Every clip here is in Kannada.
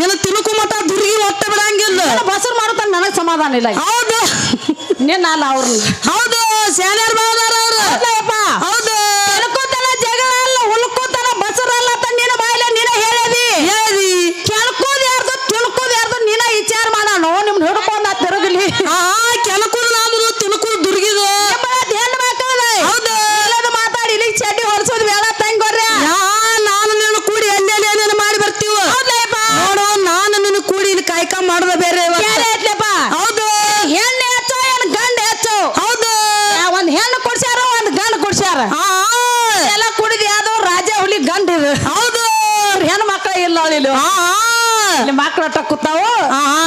ನಿನ್ನ ತಿನ್ನುಕು ಮಠ ದುರ್ಗಿ ಒಟ್ಟ ಬಿಡಂಗಿಲ್ಲ. ಬಸರ್ ಮಾಡುತ್ತ ನನಗೆ ಸಮಾಧಾನ ಇಲ್ಲ ಹೌದು. ನಿನ್ನ ಅಲ್ಲ ಹೌದು ಸ್ಯಾನ್ಯರ್ ಮಾಡಿದಾರ ಅವ್ರು. ಹೌದು. ಮಕ್ಕಳ ಇಲ್ಲ ಮಕ್ಳು ಒಟ್ಟ ಕೂತಾವು.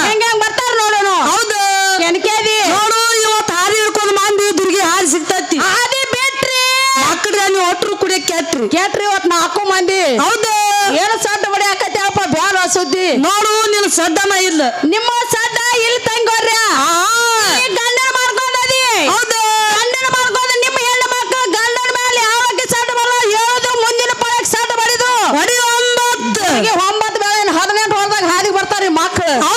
ಹೆಂಗ ಹೆಂಗ್ ಬರ್ತಾರ ನೋಡೋಣ ಹೌದು. ಎನ್ಕೇದಿ ನೋಡು ಇವತ್ತು ಹಾರಿ ಹಿಡ್ಕೊಂಡು ಮಂದಿ ದುರ್ಗಿ ಹಾರಿ ಸಿಗ್ತೈತಿ. ಆದಿ ಬಿಟ್ರಿ. ಮಕ್ಕಳ ನೀವು ಒಟ್ರು ಕುಡಿಯಕ್ ಕೆಟ್ರಿ. ಕೇಟ್ರಿ ಇವತ್ತು ನಾಲ್ಕು ಮಂದಿ. ಹೌದು. ಏನು ಸಡ್ಡ ಹೊಡಿಯಾಕತ್ಯಾವಪ್ಪ ಬ್ಯಾಡ ಸುದ್ದಿ. ನೋಡು ನಿನ್ನ ಸಡ್ಡನ ಇಲ್ಲ. ನಿಮ್ಮ Yes.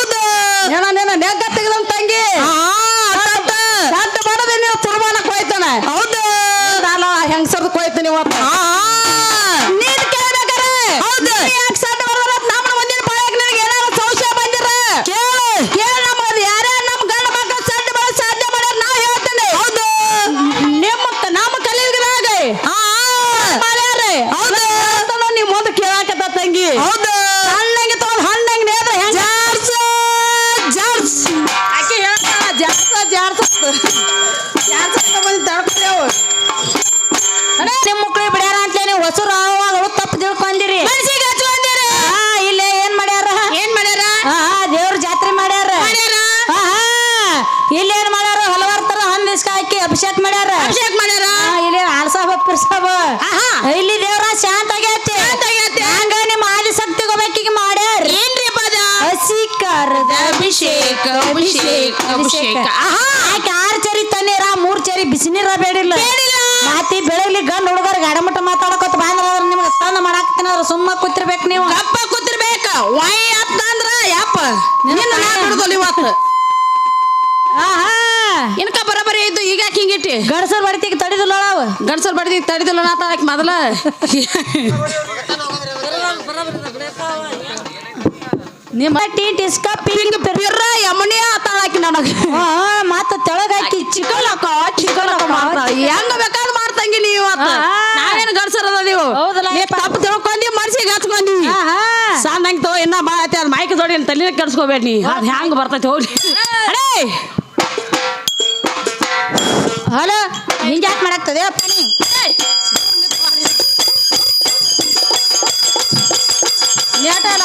யார் ಅಭಿಷೇಕ ಅಭಿಷೇಕ ಅಭಿಷೇಕ ಆಹಾ! ಆಕೆ ಆರು ಚರಿ ತಣ್ಣೀರ ಮೂರ್ ಚರಿ ಬಿಸಿನೀರ ಬೇಡಿಲ್ಲ. ಬೇಡಿಲ್ಲ. ಮಾತಿ ಬೆಳಗ್ಲಿ ಗಂಡ ಹುಡುಗರ್ ಗಡಮಟ ಮಾತಾಡಕೋತ ಬಂದ್ರ ನಿಮ್ಗೆ ತಂದ ಮಾಡಾಕ್ತಿನಾರ ಸುಮ್ಮ ಕೂತಿರ್ಬೇಕು ನೀವು. ಗಪ್ಪ ಕೂತಿರ್ಬೇಕ. ವೈ ಅತ್ತ ಅಂದ್ರ ಯಪ್ಪ. ನಿನ್ನ ನಾ ಬಿಡುದಿಲ್ಲ ಇವತ್ತು ಆಹಾ! ಇನ್ಕ ಬರಬರಿ ಇದ್ದು ಈಗ ಯಾಕೆ ಹಿಂಗಿಟ್ಟಿ ಗಡಸರ್ ಬಡಿತಿಗೆ ತಡಿದಿಲ್ಲ ಅವ ಗಂಡಸರ್ ಬಡ್ದಿ ತಡಿದಿಲ್ಲ ನಾ ತಾಳಕ್ ಮೊದಲ. ನಿಮ್ಮ ಟೀ ಟಿಸ್ಕ ಪಿಂಗ್ ಪಿರ್ರ ಯಮನಿಯ ಆತಾಳಾಕಿ ನನಗೆ. ಮತ್ತ ತೆಳಗಾಕಿ ಚಿಕನ್ ಅಕ್ಕ ಚಿಕನ್ ಹಾಕ ಮಾಡ್ತಾ ಹೆಂಗ ಬೇಕಾದ್ ಮಾಡ್ತಂಗಿ ನೀವು. ನಾವೇನು ಗಂಡಸರ್ ಅದ ನೀವು. ತಪ್ಪು ತಿಳ್ಕೊಂಡಿ ಮನ್ಸಿಗೆ ಹಚ್ಕೊಂಡಿ ಸಾಂದಂಗ್ ತಗೋ ಇನ್ನ ಮಾಡತ್ತೆ ಅದ್ ಮೈಕ್ ಜೋಡಿ ತಲೆ ಕೆಡ್ಸ್ಕೋಬೇಡ ನೀ. ಅದ್ ಹೆಂಗ್ ಬರ್ತೈತಿ ಅರೇ ಅಡೇ! ಹಲೋ ಹಿಂಗ ಯಾಕೆ ಮಾಡಾಕ್ತದೆ ಅಪ್ಪ ನೀ? ನೇಟ ಇಲ್ಲ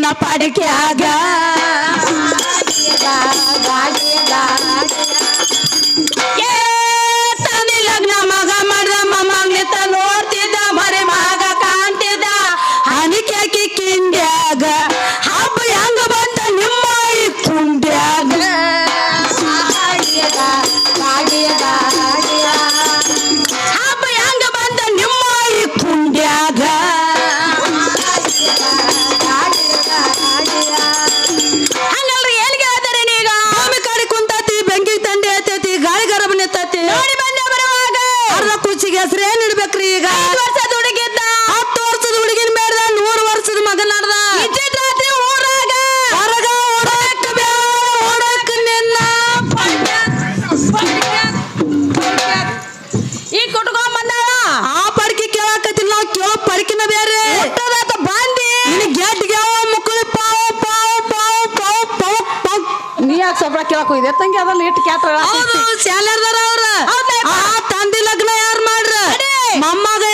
ನಿನ್ನ ಪಾಡಿಕೆ ಆಗ. ಲಗ್ನ ಮಗ ಮಾಡ್ದ ಮೊಮ್ಮಗ್ನೆ ತ ನೋಡ್ತಿದ್ದ, ಮರೆ ಮಗ ಕಾಣ್ತಿದ್ದ. ಹನಿಕೆ ಕಿಂಡ್ಯಾಗ, ಹಬ್ಬ ಹೆಂಗ ಬಂತ ನಿಮ್ಮ ಕುಂಡ್ಯಾಗ. ಆಕಿನ ಬೇರೆ ಹುಟ್ಟದಾತ ಬಾಂದಿ ನಿನಗೆ ಗೆಡ್ಗೆ ಯಾವ ಮುಕ್ಕಳು ಪಾವ್ ನೀ ಯಾಕೆ ಸೊಬ್ರ ಕೇಳಕ್ ಹೋಗಿದೆ ತಂಗಿ ಅದಲ್ಲ ಇಟ್ಟು ಕ್ಯಾಟ್ರ ಹೌದು ಸ್ಯಾಲರ್ದಾರ ಅವ್ರ. ಆ ತಂದಿ ಲಗ್ನ ಯಾರು ಮಾಡ್ರ? ಮಮ್ಮಗ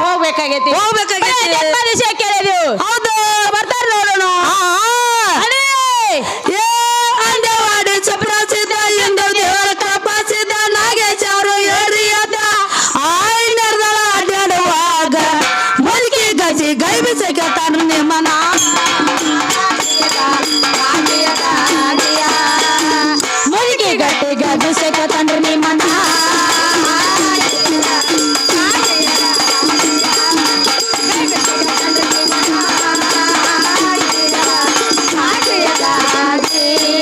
ಹೋಗ್ಬೇಕಾಗೈತಿ. ಹೋಗ್ಬೇಕಾಗೈತಿ. ಹೌದು ಬರ್ತಾರೆ ನೋಡೋಣ Hey.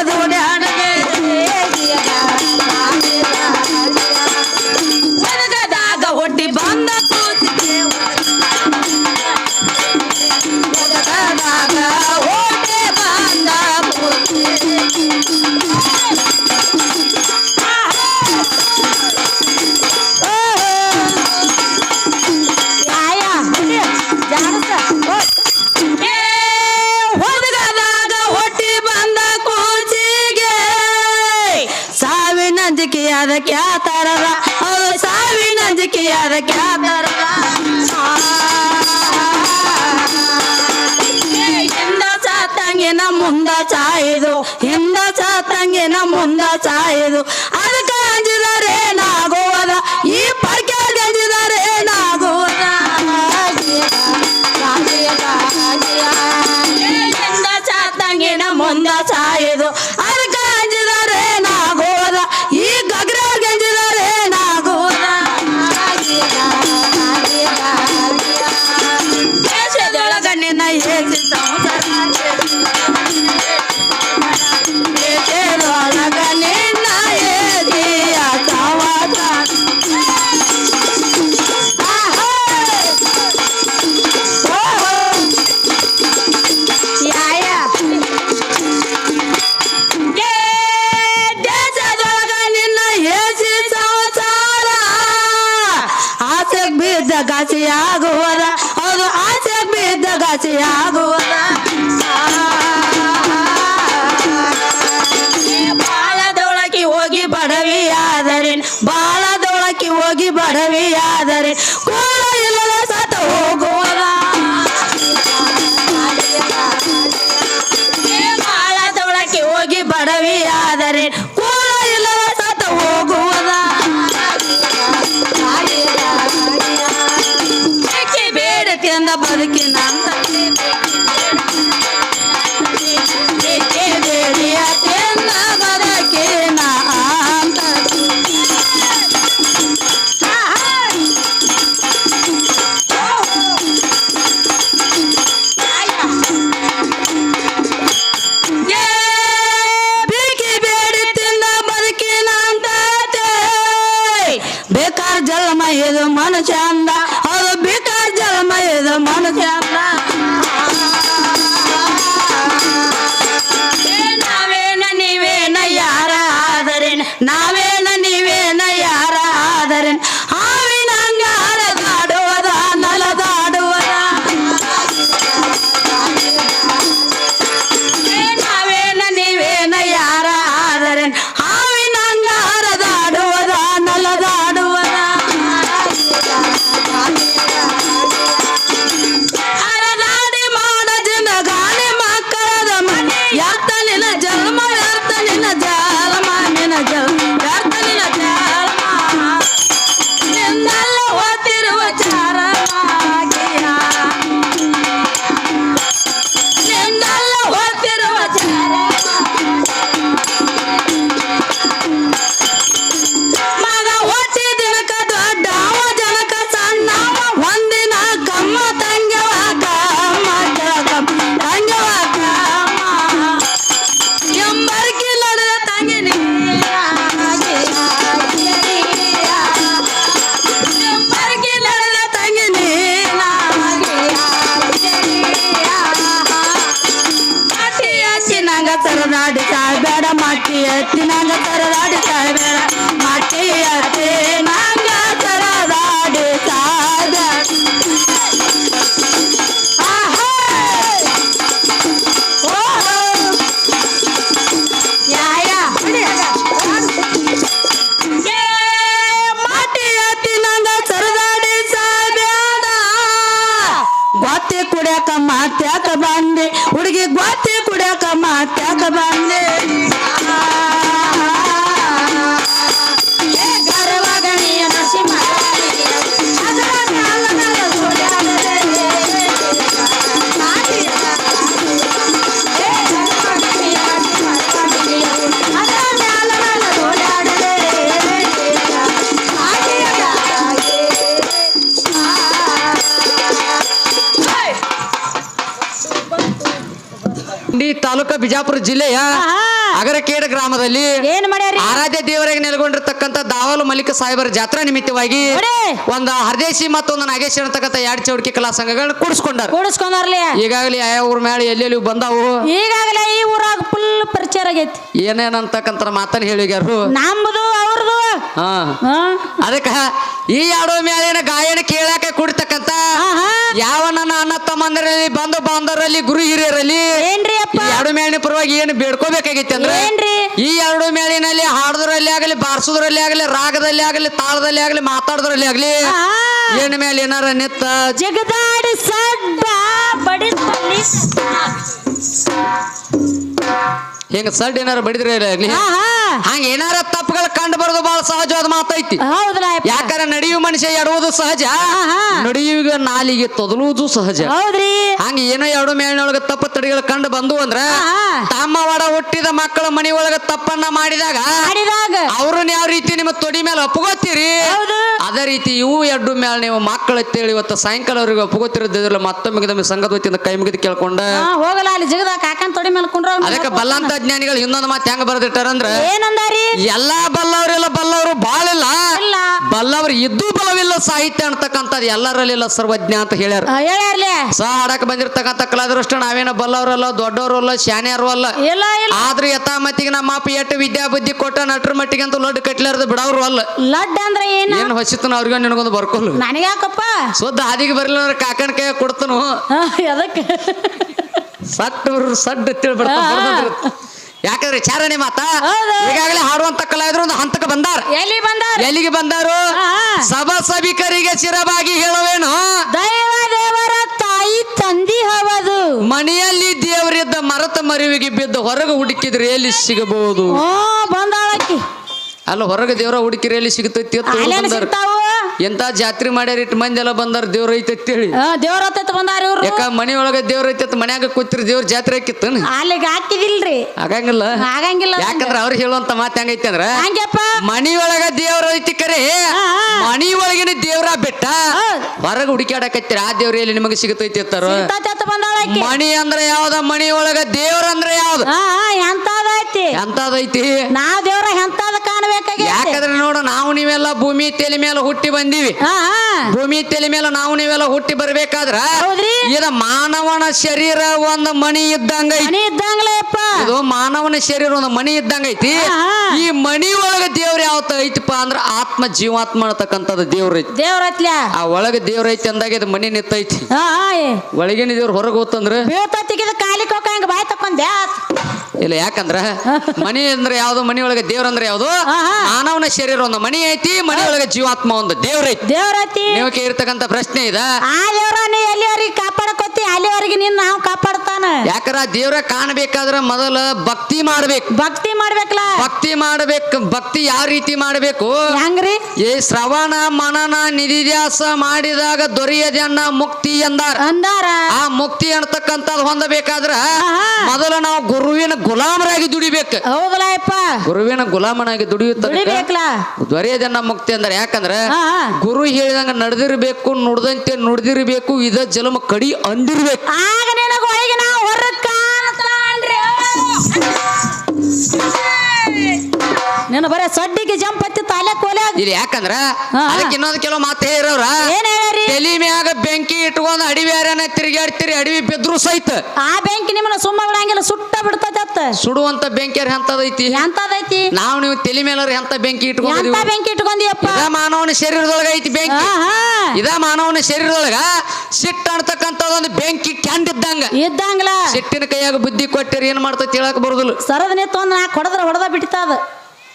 I don't know. ಮುಂದ ಚಾಯಿದು ಹಿಂದ ಚಾತಂಗಿನ ಮುಂದ ಚಾಯಿದು ಅದ Thanks, ಬಡವಿಯಾದರೆ ಬಾಳದೊಳಕ್ಕೆ ಹೋಗಿ ಬಡವಿಯಾದರೆ ಕೋಲ ಇಲ್ಲದ ಹೋಗು. ತಾಲೂಕ ಬಿಜಾಪುರ ಜಿಲ್ಲೆಯ. ಅಗರಕೇಡ ಗ್ರಾಮದಲ್ಲಿ ಏನ್ ಮಾಡ್ಯಾರಿ? ಆರಾಧ್ಯ ದೇವರಿಗೆ ನೆಲೆಗೊಂಡಿರ್ತಕ್ಕಂಥ ದಾವಲು ಮಲ್ಲಿಕ ಸಾಹೇಬರ ಜಾತ್ರಾ ನಿಮಿತ್ತವಾಗಿ. ಒಂದು ಹರದೇಶಿ ಮತ್ತೊಂದು ನಾಗೇಶ್ ಅಂತಕ್ಕಂಥ ಎರಡು ಚೌಡಿಕೆ ಕಲಾ ಸಂಘಗಳನ್ನ ಕೂಡಿಸ್ಕೊಂಡಾರ. ಕೂಡಿಸ್ಕೊಂಡಾರ್ಲಿ? ಈಗಾಗಲೇ ಯಾವ ಊರ ಮ್ಯಾಲ ಎಲ್ಲೆಲ್ಲಿ ಬಂದವು? ಈಗಾಗಲೇ ಈ ಊರಾಗ ಫುಲ್ ಪರಿಚಯ ಆಗೈತಿ. ಏನೇನಂತಕ್ಕಂಥ ಮಾತನ್ನ ಹೇಳಿಗ್ಯಾರು ನಮ್ಮದು ಅವ್ರದು. ಅದಕ್ಕ ಈ ಎರಡು ಮೇಲೆ ಗಾಯನ ಕೇಳಾಕ ಕುಡಿತಕ್ಕಂಥ ಆಹಾ. ಯಾವ ನನ್ನ ಅಣ್ಣ ತಮ್ಮಂದರಲ್ಲಿ ಬಂಧು ಬಾಂಧವರಲ್ಲಿ ಗುರು ಹಿರಿಯರಲ್ಲಿ ಏನ್ರಿ ಅಪ್ಪ? ಎರಡು ಮೇಳಿನ ಪರವಾಗಿ ಏನು ಬೇಡ್ಕೋಬೇಕಾಗಿತ್ತು ಅಂದ್ರೆ ಏನ್ರಿ? ಈ ಎರಡು ಮೇಳಿನಲ್ಲಿ ಹಾಡದ್ರಲ್ಲಿ ಆಗಲಿ ಬಾರಿಸೋದ್ರಲ್ಲಿ ಆಗಲಿ ರಾಗದಲ್ಲಿ ಆಗಲಿ ತಾಳದಲ್ಲಿ ಆಗಲಿ ಮಾತಾಡೋದ್ರಲ್ಲಿ ಆಗಲಿ. ಏನ್ ಮೇಲೆ ಏನಾರ ನಿತ್ತ ಜಗದಾಡಿ ಸಡ್ಡ ಬಡಿಸ್ಕೊಳ್ಳಿ ಹಿಂಗ ಸಡ್ ಏನಾರ ಬಡಿದ್ರೆ ಆಗ್ಲಿ. ಹಂಗ ಏನಾರ ತಪ್ಪುಗಳು ಕಂಡು ಬರೋದು ಬಹಳ ಸಹಜವಾದ ಮಾತೈತಿ ಹೌದಲ್ಲ ಯಾಕಂದ್ರೆ ನಡೆಯುವ ಮನುಷ್ಯ ಎಡುವುದು ಸಹಜ. ನಡೆಯುವ ನಾಲಿಗೆ ತೊದಲುವುದು ಸಹಜ. ಹೌದ್ರಿ. ಹಂಗ ಏನೋ ಎರಡು ಮೇಳಿನೊಳಗ ತಪ್ಪು ತಡಿಗಳು ಕಂಡು ಬಂದು ಅಂದ್ರ. ತಮ್ಮ ಒಡ ಹುಟ್ಟಿದ ಮಕ್ಕಳ ಮನಿ ಒಳಗ ತಪ್ಪನ್ನ ಮಾಡಿದಾಗ ಅವ್ರನ್ನ ಯಾವ ರೀತಿ ನಿಮ್ಮ ತೊಡಿ ಮೇಲೆ ಒಪ್ಪಗೋತೀರಿ ಅದೇ ರೀತಿ ಇವು ಎರಡು ಮೇಲೆ ನೀವು ಮಕ್ಕಳ ಅಂತೇಳಿ ಇವತ್ತು ಸಾಯಂಕಾಲ ಅವ್ರಿಗೆ ಒಪ್ಪಗೋತಿರೋದಿಲ್ಲ ಮತ್ತೊಮ್ಮೆ ಸಂಘದ ವತಿಯಿಂದ ಕೈ ಮುಗಿದು ಕೇಳ್ಕೊಂಡ. ಹೋಗಲ್ಲ ಅಲ್ಲಿ ಜಗದ ಕಾಕನ್ ತೊಡಿ ಮೇಲೆ ಕುಂಡ್ರ ಅದಕ್ಕೆ ಬಲ್ಲಂತ ಜ್ಞಾನಿಗಳು ಇನ್ನೊಂದು ಮಾತು ಹೆಂಗ ಬರೆದಿಟ್ಟಾರಂದ್ರ ಏನಂದಾರಿ? ಎಲ್ಲಾ ಬಲ್ಲವರೆಲ್ಲ ಬಲ್ಲವರು ಬಾಳಿಲ್ಲ ಇಲ್ಲ. ಬಲ್ಲವರು ಇದ್ದು ಬಲವಿಲ್ಲ ಸಾಹಿತ್ಯ ಅಂತಕ್ಕಂಥದ್ದು ಎಲ್ಲರಲ್ಲಿಲ್ಲ ಸರ್ವಜ್ಞ ಅಂತ ಹೇಳ್ಯಾರ. ಸಹ ಆಡಕ್ ಬಂದಿರ್ತಕ್ಕಂಥ ಕಲಾದೃಷ್ಟ ನಾವೇನ ಬಲ್ಲವರಲ್ಲ ದೊಡ್ಡವರು ಅಲ್ಲ ಶಾನ್ಯಾರು ಅಲ್ಲ. ಇಲ್ಲ ಯಥಾ ಮತ್ತಿಗೆ ನಮ್ಮ ಅಪ್ಪ ಎಟ್ಟು ವಿದ್ಯಾ ಬುದ್ಧಿ ಕೊಟ್ಟ ನಟರ ಮಟ್ಟಿಗೆ ಅಂತ ಲಡ್ ಕಟ್ಲಾರ್ದು ಬಿಡವ್ರು ಅಲ್ಲ. ಲಡ್ ಅಂದ್ರೆ ಏನು? ಏನ್ ಹೊಸಿತನ ಅವ್ರಿಗೆ ನಿನಗೊಂದು ಬರ್ಕೊಲ್ಲ. ನನಗ್ಯಾಕಪ್ಪ? ಸುದ್ದ ಹಾದಿಗೆ ಬರಲಿಲ್ಲ ಅಂದ್ರೆ ಕಾಕನ ಕೈ ಕೊಡ್ತನು. ಸಟ್ ಎದಕ್ಕೆ ಸಟ್ಟು ಸಡ್ ತಿಳಿ ಯಾಕಂದ್ರೆ ಚಾರಣೆ ಮಾತಾ. ಈಗಾಗಲೇ ಹಾಡುವಂತ ಕಲಾವಿದ್ರು ಒಂದು ಹಂತಕ್ಕೆ ಬಂದಾರ. ಎಲ್ಲಿ ಬಂದಾರ? ಎಲ್ಲಿಗೆ ಬಂದಾರು. ಸಭಾ ಸಭಿಕರಿಗೆ ಚಿರವಾಗಿ ಹೇಳುವೇನು? ದೈವ ದೇವರ ತಾಯಿ ತಂದಿ ಹವದು ಮನೆಯಲ್ಲಿ ದೇವರಿದ್ದ ಮರತ ಮರಿವಿಗೆ ಬಿದ್ದು ಹೊರಗೆ ಹುಡುಕಿದ್ರೆ ಎಲ್ಲಿ ಸಿಗಬಹುದು? ಬಂದಾಳಕ್ಕಿ. ಅಲ್ಲ ಹೊರಗೆ ದೇವರ ಹುಡುಕಿರೆ ಎಲ್ಲಿ ಸಿಗುತ್ತೈತಿ? ಅಂತ ಇವ್ರು ಬಂದಾರ. ಸಿಗ್ತಾವು? ಎಂತ ಜಾತ್ರೆ ಮಾಡ್ಯಾರ ಇಟ್ಟು ಮಂದಿ ಎಲ್ಲ ಬಂದಾರ ದೇವ್ರ ಐತೆ ಅಂತೇಳಿ. ಹಾ, ದೇವ್ರ ಹತ್ತೈತ್ ಬಂದಾರ ಇವ್ರು. ಯಾಕ ಮನಿ ಒಳಗೆ ದೇವ್ರ ಐತೆ ಅಂತ ಮನ್ಯಾಗ ಕೂತಿರಿ ದೇವ್ರ ಜಾತ್ರೆ ಹಾಕಿತ್ತು ಅಲ್ಲಿಗೆ ಹಾಕಿದಿಲ್ರಿ ಆಗಂಗಿಲ್ಲ ಆಗಂಗಿಲ್ಲ ಯಾಕಂದ್ರ ಅವ್ರು ಹೇಳುವಂತ ಮಾತು ಹೆಂಗೈತಿ ಅಂದ್ರ ಹಂಗಪ್ಪ. ಮನಿ ಒಳಗ ದೇವ್ರ ಐತಿ ಕರೆ. ಮನಿ ಒಳಗಿನ ದೇವ್ರ ಬೆಟ್ಟ. ಹೊರಗ ಹುಡುಕ್ಯಾಡಕತ್ತೀರ ಆ ದೇವ್ರ ಎಲ್ಲಿ ನಿಮಗೆ ಸಿಗತೈತಿ ಅಂತಾರ. ಮಣಿ ಅಂದ್ರೆ ಯಾವ್ದ ಮಣಿ ಒಳಗ ದೇವ್ರ ಅಂದ್ರೆ ಯಾವ್ದು? ಎಂತದೈತಿ ಎಂತದೈತಿ ನಾವ್ ದೇವ್ರ ಎಂತದ ಕಾಣ್ಬೇಕಾಗಿ ಯಾಕಂದ್ರೆ ನೋಡು ನಾವು ನೀವೆಲ್ಲ ಭೂಮಿ ತೆಲಿ ಮೇಲೆ ಹುಟ್ಟಿ ಬಂದೀವಿ. ಹಾ ಭೂಮಿ ತೆಲೆ ಮೇಲೆ ನಾವು ನೀವೆಲ್ಲ ಹುಟ್ಟಿ ಬರ್ಬೇಕಾದ್ರ ಹೌದ್ರಿ? ಇದ ಮಾನವನ ಶರೀರ ಒಂದು ಮಣಿ ಇದ್ದಂಗ ಐತಿ. ಮನಿ ಇದ್ದಂಗ್ಲೇಪ್ಪ ಇದು ಮಾನವನ ಶರೀರ ಒಂದು ಮಣಿ ಇದ್ದಂಗ ಐತಿ. ಈ ಮಣಿ ಒಳಗ ದೇವ್ರ ಯಾವತ್ತ ಐತಿಪ್ಪ ಅಂದ್ರ ಆತ್ಮ ಜೀವಾತ್ಮ ಅನ್ನತಕ್ಕಂಥದ್ದು ದೇವ್ರ ಐತಿ. ದೇವ್ರ ಆ ಒಳಗ ದೇವ್ರ ಐತಿ ಅಂದಾಗ ಇದು ಮನಿ ನಿತ್ತೈತಿ ಒಳಗಿನ ದೇವ್ರ ಹೊರಗೆ ಹೋತಂದ್ರ? ಕಾಲಿ ಬಾಯ್ ತಕೊಂಡೆ ಇಲ್ಲ ಯಾಕಂದ್ರ? ಮನಿ ಅಂದ್ರೆ ಯಾವ್ದು? ಮನಿ ಒಳಗ ದೇವ್ರ ಅಂದ್ರೆ ಯಾವ್ದು. ಮಾನವನ ಶರೀರ ಒಂದು ಮನಿ ಐತಿ ಮನಿ ಒಳಗೆ ಜೀವಾತ್ಮ ಒಂದು ದೇವ್ರ ಐತಿ. ದೇವ್ರ ಐತಿ. ನೀವು ಕೇಳಿರ್ತಕ್ಕಂಥ ಪ್ರಶ್ನೆ ಇದೆ. ಆ ದೇವ್ರ ಕಾಪಾಡಕೋತಿ ಅಲ್ಲಿವರೆಗೆ ನಿನ್ನ ನಾವು ಕಾಪಾಡ್ತಾನ? ಯಾಕಂದ್ರ ಆ ದೇವ್ರ ಕಾಣ್ಬೇಕಾದ್ರ ಮೊದಲ ಭಕ್ತಿ ಮಾಡ್ಬೇಕು. ಭಕ್ತಿ ಮಾಡ್ಬೇಕಲ್ಲ? ಭಕ್ತಿ ಮಾಡ್ಬೇಕು. ಭಕ್ತಿ ಯಾವ ರೀತಿ ಮಾಡ್ಬೇಕು? ಹೆಂಗ್ರಿ? ಈ ಶ್ರವಣ ಮನನ ನಿಧಿಧ್ಯಾಸ ಮಾಡಿದಾಗ ದೊರೆಯದನ್ನ ಮುಕ್ತಿ ಎಂದಾರ. ಅಂದಾರ? ಆ ಮುಕ್ತಿ ಅನ್ನತಕ್ಕಂಥದ್ದು ಹೊಂದಬೇಕಾದ್ರ ಮೊದಲ ನಾವು ಗುರುವಿನ ಗುಲಾಮರಾಗಿ ದುಡಿಬೇಕು. ಹೌದಲ್ಲ ಯಪ್ಪ ಗುರುವಿನ ಗುಲಾಮನಾಗಿ ದುಡಿಯುತ್ತ ದುಡಿಬೇಕಲ್ಲ? ದೊರೆಯದನ್ನ ಮುಕ್ತಿ ಅಂದ್ರೆ. ಯಾಕಂದ್ರೆ. ಗುರು ಹೇಳಿದಂಗ ನಡೆದಿರ್ಬೇಕು ನುಡ್ದಂತೆ ನುಡ್ದಿರ್ಬೇಕು ಇದ ಜಲಮ ಕಡಿ ಅಂದಿರ್ಬೇಕು ಆಗ ನಿನಗ ನಿನ್ನ ಬರೇ ಸಡ್ಡಿಗೆ ಜಂಪ್ ಹತ್ತಿ ತಾಲೆ ಕೋಲೆ ಇಲ್ಲಿ ಯಾಕಂದ್ರ ಹಾ. ಅದಕ್ಕೆ ಇನ್ನೊಂದು ಕೆಲವು ಮಾತು ಹೇಳಿರವ್ರ ಏನ್ ಹೇಳ್ರಿ ತಲಿ ಮ್ಯಾಗ ಬೆಂಕಿ ಇಟ್ಕೊಂಡು ಅಡವಿ ಯಾರನ ತಿರುಗಾಡ್ತೀರಿ ಅಡವಿ ಬಿದ್ರು ಸಹಿತ ಆ ಬೆಂಕಿ ನಿಮ್ಮನ್ನ ಸುಮ್ಮ ಬಿಡಂಗಿಲ್ಲ ಸುಟ್ಟ ಬಿಡ್ತೈತೆ ಅತ್ತ. ಸುಡುವಂತ ಬೆಂಕಿಯರ್ ಎಂತದೈತಿ? ಎಂತದೈತಿ? ನಾವು ನೀವು ತಲೆ ಮೇಲರ ಎಂತ ಬೆಂಕಿ ಎಂತ ಬೆಂಕಿ ಇಟ್ಕೊಂಡಿಯಪ್ಪ? ಇದ ಮಾನವನ ಶರೀರದೊಳಗ ಐತಿ ಬೆಂಕಿ. ಆಹಾ ಇದ ಮಾನವನ ಶರೀರದೊಳಗ ಸಿಟ್ಟು ಒಂದು ಬೆಂಕಿ ಕ್ಯಾಂಡಿದ್ದಂಗ ಇದ್ದಂಗ್ಲ. ಸಿಟ್ಟಿನ ಕೈಯಾಗ ಬುದ್ಧಿ ಕೊಟ್ಟಿರಿ ಏನ್ ಮಾಡ್ತೈತಿ ಹೇಳಕ್ ಬರುದಿಲ್ಲ. ಸರದ ನಿಂತು ಒಂದ್ ನಾಲ್ಕು ಹೊಡೆದ್ರ ಹೊಡೆದ ಬಿಡ್ತದ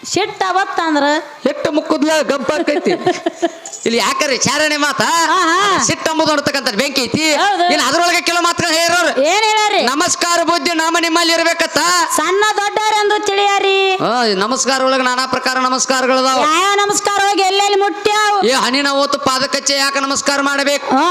ಸಿಟ್ಟ ಅವತ್ತ ಅಂದ್ರ? ಹೆಟ್ಟು ಮುಕ್ಕುದ್ಲ ಗಂಪಾಕೈತಿ. ಇಲ್ಲಿ ಯಾಕರೆ ಚಾರಣೆ ಮಾತ? ಸಿಟ್ಟ ಅಂಬುದು ಬೆಂಕಿ ಐತಿ. ಹೌದು. ಇನ್ನು ಅದ್ರೊಳಗೆ ಕೆಲವು ಮಾತ್ರ ಹೇರೋರು ಏನ್ ಹೇಳ್ಯಾರಿ? ನಮಸ್ಕಾರ ಬುದ್ಧಿ ನಮ್ಮ ನಿಮ್ಮಲ್ಲಿ ಇರ್ಬೇಕತ್ತ. ಸಣ್ಣ ದೊಡ್ಡವರೆಂದು ತಿಳಿಯಾರಿ. ಆ, ನಮಸ್ಕಾರ ಒಳಗೆ ನಾನಾ ಪ್ರಕಾರ ನಮಸ್ಕಾರಗಳದಾವ ಯಾವ ನಮಸ್ಕಾರ ಹೋಗಿ ಎಲ್ಲೆಲ್ಲಿ ಮುಟ್ಟ್ಯಾವ? ಏ ಹನಿನ ಓತು ಪಾದಕಚ್ಚೆ ಯಾಕೆ ನಮಸ್ಕಾರ ಮಾಡಬೇಕು? ಹಾ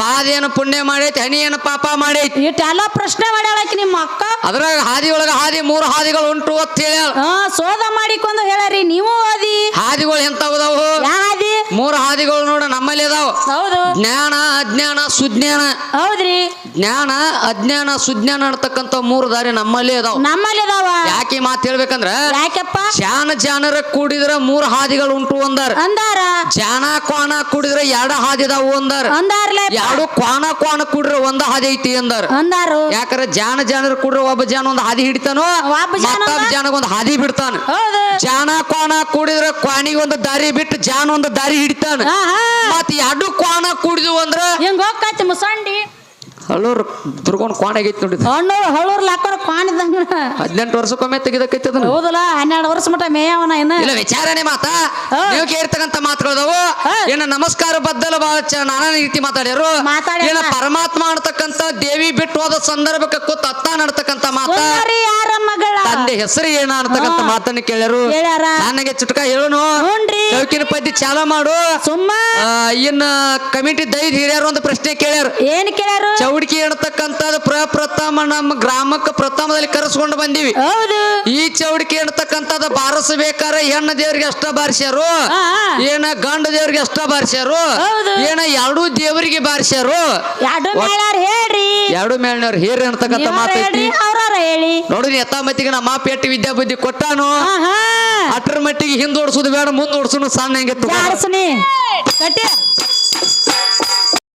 ಪಾದ ಏನು ಪುಣ್ಯ ಮಾಡೈತಿ ಹನಿ ಏನ ಪಾಪ ಮಾಡೈತಿ. ಇಟ್ಟೆಲ್ಲ ಪ್ರಶ್ನೆ ಮಾಡ್ಯಾಳಕಿ ನಿಮ್ಮ ಅಕ್ಕ. ಅದ್ರಾಗ ಹಾದಿ ಒಳಗ ಹಾದಿ ಮೂರು ಹಾದಿಗಳು ಉಂಟು ಅಂತ ಹೇಳ ಹಾ ಸೋದ ಮಾಡಿಕೊಂಡು ಹೇಳರಿ ನೀವು ಓದಿ ಹಾದಿಗಳು ಎಂತಾವದಾವು ಮೂರು ಹಾದಿಗಳು ನೋಡ ನಮ್ಮಲ್ಲಿ ಅದಾವ. ಹೌದು. ಜ್ಞಾನ ಅಜ್ಞಾನ ಸುಜ್ಞಾನ. ಹೌದ್ರಿ. ಜ್ಞಾನ ಅಜ್ಞಾನ ಸುಜ್ಞಾನ ಅಂತಕ್ಕಂತ ಮೂರು ದಾರಿ ನಮ್ಮಲ್ಲಿ ಅದಾವ. ನಮ್ಮಲ್ಲಿ ಅದಾವ. ಯಾಕೆ ಮಾತು ಹೇಳ್ಬೇಕಂದ್ರ ಯಾಕಪ್ಪ? ಶಾನ ಜಾನರ ಕೂಡಿದ್ರ ಮೂರು ಹಾದಿಗಳು ಉಂಟು ಅಂದಾರ. ಅಂದಾರ. ಜಾನ ಕ್ವಾನ ಕೂಡಿದ್ರ ಎರಡು ಹಾದಿ ಅದಾವು ಅಂದಾರ. ಅಂದಾರ್ಲೆ. ಎರಡು ಕ್ವಾನ ಕ್ವಾನ ಕೂಡಿದ್ರ ಒಂದ ಹಾದಿ ಐತಿ ಅಂದಾರ. ಅಂದಾರು. ಯಾಕಂದ್ರ ಜಾನ ಜಾನರ ಕೂಡಿದ್ರ ಒಬ್ಬ ಜಾನ ಒಂದ್ ಹಾದಿ ಹಿಡಿತಾನೋ ಒಬ್ಬ ಮತ್ತೊಬ್ಬ ಜಾನಗ ಒಂದ್ ಹಾದಿ ಬಿಡ್ತಾನ. ಹೌದು. ಜಾನ ಕ್ವಾಣ ಕೂಡಿದ್ರ ಕ್ವಾಣಿಗೆ ಒಂದು ದಾರಿ ಬಿಟ್ಟು ಜಾನ ಒಂದು ದಾರಿ ಹಿಡಿತಾನೆ. ಮತ್ತೆ ಮತ್ ಎರಡು ಕ್ವಾಣ ಕೂಡಿದ್ವು ಅಂದ್ರ ಹೆಂಗ್ ಹೋಗ್ತೈತಿ ಮುಸಂಡಿ? ಹಳ್ಳೂರ್ ದುರ್ಗೊಂಡ್ ಕ್ವಾಣ ಆಗೈತಿ ನೋಡಿದ ಹಣ್ಣು ಹಳ್ಳೂರ್ ಲಾಕೋರ್ ಇದ್ದಂಗ. ಹದಿನೆಂಟು ವರ್ಷಕ್ಕೊಮ್ಮೆ ತೆಗೆದಕ್ಕೈತದ ಅದನ್ನ. ಹೌದಲ್ಲ ಹನ್ನೆರಡು ವರ್ಷ ಮಟ ಮೇಯವನ ಏನ ಇಲ್ಲ ವಿಚಾರಣೆ ಮಾತಾ. ಹಾ. ನೀವು ಕೇಳ್ತಕ್ಕಂತ ಮಾತುಗಳದವು. ಏನ ನಮಸ್ಕಾರ ಬದ್ದಲು ಬಹಳ ಚ- ನಾನಾ ರೀತಿ ಮಾತಾಡ್ಯಾರು. ಮಾತಾಡ್ಯಾರ. ಏನ ಪರಮಾತ್ಮ ಅನ್ನತಕ್ಕಂತ ದೇವಿ ಬಿಟ್ಟು ಹೋದ ಸಂದರ್ಭಕ್ಕೆ ಕೂತ್ ಅತ್ತ ನಡ್ತಕ್ಕಂತ ಮಾತ. ಸುಂದರಿ ಯಾರ ಮಗಳ? ತಂದೆ ಹೆಸರು ಏನ ಅನ್ನತಕ್ಕಂತ ಹಾ. ಮಾತನ್ನ ಕೇಳ್ಯಾರು. ಹೇಳ್ಯಾರ. ನನಗೆ ಚುಟಕ ಹೇಳುನು. ಚೌಕಿನ ಪದ್ಯ ಚಾಲ ಮಾಡು. ಸುಮ್ಮ. ಆ, ಇನ್ನ ಕಮಿಟಿ ದೈದ್ ಹಿರಿಯರು ಒಂದು ಪ್ರಶ್ನೆ ಕೇಳ್ಯಾರು. ಏನ್ ಕೇಳ್ಯಾರು? ಚೌಡಿಕೆ ಎಣತಕ್ಕಂಥದ್ದು ಪ್ರಪ್ರಥಮ ನಮ್ಮ ಗ್ರಾಮಕ್ಕೆ ಪ್ರಥಮದಲ್ಲಿ ಕರೆಸ್ಕೊಂಡು ಬಂದೀವಿ. ಹೌದು. ಈ ಚೌಡಿಕೆ ಎಣತಕ್ಕಂಥದ್ದು ಬಾರಿಸಬೇಕಾರ ಹೆಣ್ಣು ದೇವ್ರಿಗೆ ಅಷ್ಟ ಬಾರಿಸ್ಯಾರು ಏನ ಗಂಡ ದೇವ್ರಿಗೆ ಅಷ್ಟ ಬಾರಿಸ್ಯಾರು. ಏನ ಎರಡೂ ದೇವರಿಗೆ ಬಾರಿಸ್ಯಾರು. ಎರಡು ಮೇಳಾರ ಹೇಳ್ರಿ. ಎರಡು ಮೇಲ್ನವ್ರು ಹೇರಿ ಅಂತಕ್ಕಂಥ ಮಾತೈತಿ. ಹೇಳಿ. ನೋಡ್ರಿ ಎತ್ತಾಮತ್ತಿಗೆ ನಮ್ಮ ಪೇಟಿ ವಿದ್ಯಾ ಬುದ್ಧಿ ಕೊಟ್ಟಾನು? ಅಟ್ರ ಮಟ್ಟಿಗೆ ಹಿಂದ್ ಓಡಿಸೋದು ಬೇಡ ಮುಂದ್ ಓಡಿಸೋನು ಸಣ್ಣ ಹೆಂಗೆ ಜಾಡ್ಸನಿ ಕಟ್ಟಿ.